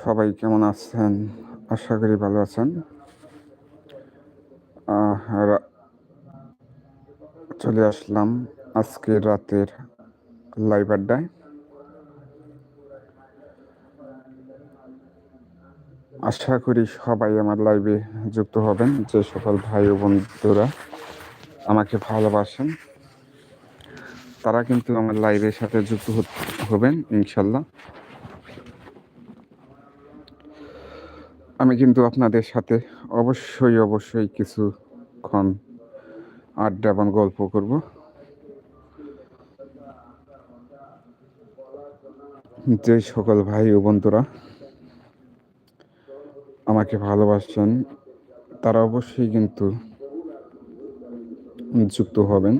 সবাই কেমন আছেন? আশা করি ভালো আছেন। চলে আসলাম আজকে রাতের লাইভ আড্ডায়। আশা করি সবাই আমার লাইভে যুক্ত হবেন, যে সকল ভাই ও বন্ধুরা আমাকে ভালোবাসেন। তারা কিন্তু আমার লাইভের সাথে যুক্ত হবেন, ইনশাল্লাহ। আমি কিন্তু আপনাদের সাথে অবশ্যই অবশ্যই কিছুক্ষণ আড্ডা এবং গল্প করব। যে সকল ভাই ও বন্ধুরা আমাকে ভালোবাসছেন, তারা অবশ্যই কিন্তু যুক্ত হবেন,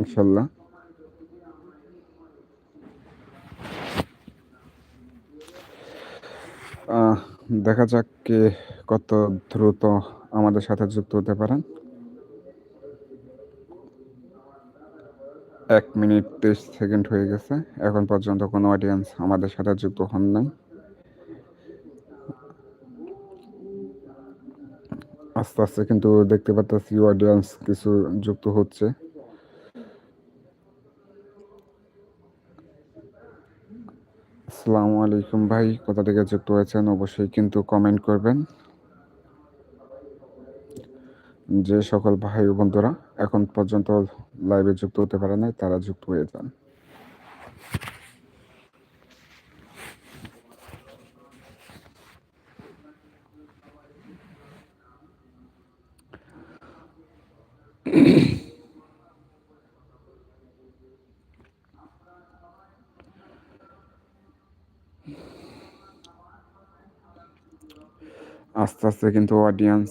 ইনশাল্লাহ। দেখা যাক কে কত দ্রুত আমাদের সাথে যুক্ত হতে পারেন। এক মিনিট তেইশ সেকেন্ড হয়ে গেছে। এখন পর্যন্ত কোনো অডিয়েন্স আমাদের সাথে যুক্ত হন নাই। আস্তে আস্তে কিন্তু দেখতে পাচ্ছি অডিয়েন্স কিছু যুক্ত হচ্ছে। আসসালামু আলাইকুম ভাই, কোথা থেকে যুক্ত হয়েছেন অবশ্যই কিন্তু কমেন্ট করবেন। যে সকল ভাই ও বন্ধুরা এখন পর্যন্ত লাইভে যুক্ত হতে পারে নাই, তারা যুক্ত হয়ে যান। আস্তে আস্তে কিন্তু অডিয়েন্স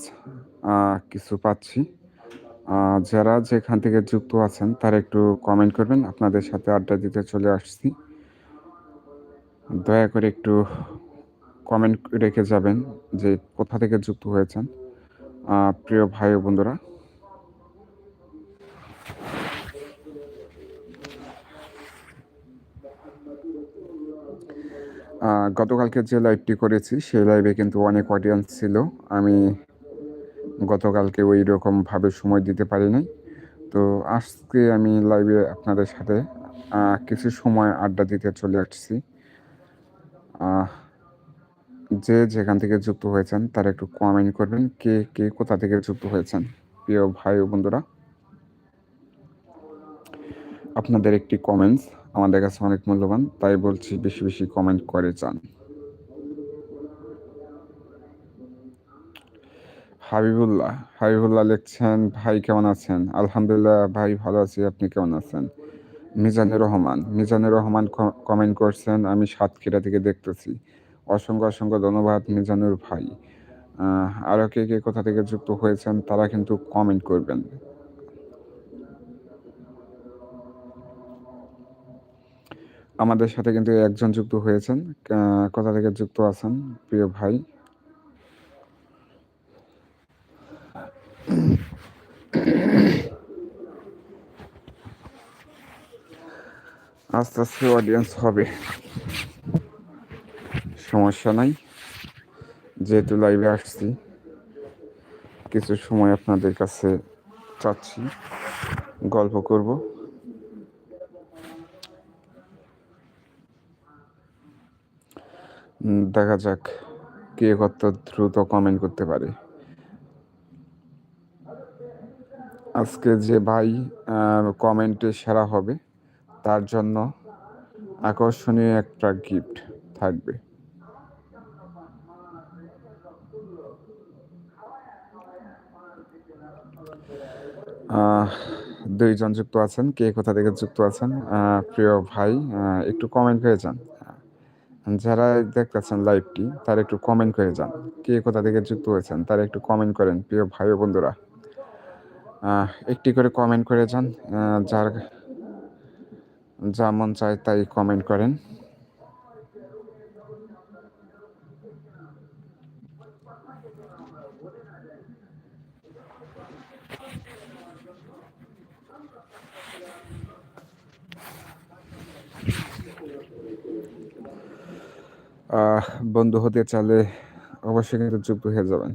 কিছু পাচ্ছি। যারা যেখান থেকে যুক্ত আছেন, তারা একটু কমেন্ট করবেন, আপনাদের সাথে আড্ডা দিতে চলে আসছি। দয়া করে একটু কমেন্ট রেখে যাবেন যে কোথা থেকে যুক্ত হয়েছেন। প্রিয় ভাই বন্ধুরা গতকালকে যে লাইভটি করেছি, সেই লাইভে কিন্তু অনেক অডিয়েন্স ছিল। আমি গতকালকে ওই রকমভাবে সময় দিতে পারি নাই তো আজকে আমি লাইভে আপনাদের সাথে কিছু সময় আড্ডা দিতে চলে আসছি। যে যেখান থেকে যুক্ত হয়েছেন, তারা একটু কমেন্ট করবেন, কে কে কোথা থেকে যুক্ত হয়েছেন। প্রিয় ভাই ও বন্ধুরা, আপনাদের একটি কমেন্টস আমাদের কাছে অনেক মূল্যবান, তাই বলছি বেশি বেশি কমেন্ট করে যান। হাবিবুল্লাহ হাবিবুল্লাহ লিখছেন, ভাই কেমন আছেন? আলহামদুলিল্লাহ ভাই ভালো আছি, আপনি কেমন আছেন? মিজানুর রহমান মিজানুর রহমান কমেন্ট করছেন, আমি সাতক্ষীরা থেকে দেখতেছি। অসংখ্য অসংখ্য ধন্যবাদ, মিজানুর ভাই। আরও কে কে কোথা থেকে যুক্ত হয়েছেন, তারা কিন্তু কমেন্ট করবেন। আমাদের সাথে কিন্তু একজন যুক্ত হয়েছেন কোথা থেকে যুক্ত আছেন প্রিয় ভাই? আস্তে আস্তে অডিয়েন্স হবে। সমস্যা নাই, যেহেতু লাইভে আসছি, কিছু সময় আপনাদের কাছে চাচ্ছি, গল্প করব। দেখা যাক কে কত দ্রুত কমেন্ট করতে পারে। আজকে যে ভাই কমেন্টে সেরা হবে, তার জন্য আকর্ষণীয় একটা গিফট থাকবে। দুইজন যুক্ত আছেন, কে কোথা থেকে যুক্ত আছেন? প্রিয় ভাই একটু কমেন্ট করে যান। যারা দেখতেছেন লাইভটি তারা একটু কমেন্ট করে যান। কে কোথা থেকে যুক্ত হয়েছেন, তারা একটু কমেন্ট করেন, প্রিয় ভাই বন্ধুরা। একটি করে কমেন্ট করে যান। যার যা মন চায় তাই কমেন্ট করেন। বন্ধু হতে চাইলে অবশ্যই কিন্তু যুক্ত হয়ে যাবেন।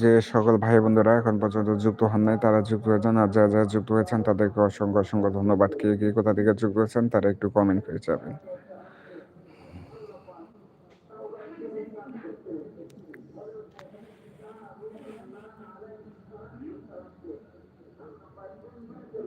যে সকল ভাই বন্ধুরা এখন পর্যন্ত যুক্ত হন নাই তারা যুক্ত হয়েছেন। আর যারা, যারা যুক্ত হয়েছেন তাদেরকে অসংখ্য, অসংখ্য ধন্যবাদ। কে, কে কোথা থেকে যুক্ত হয়েছেন তারা একটু কমেন্ট করে যাবেন।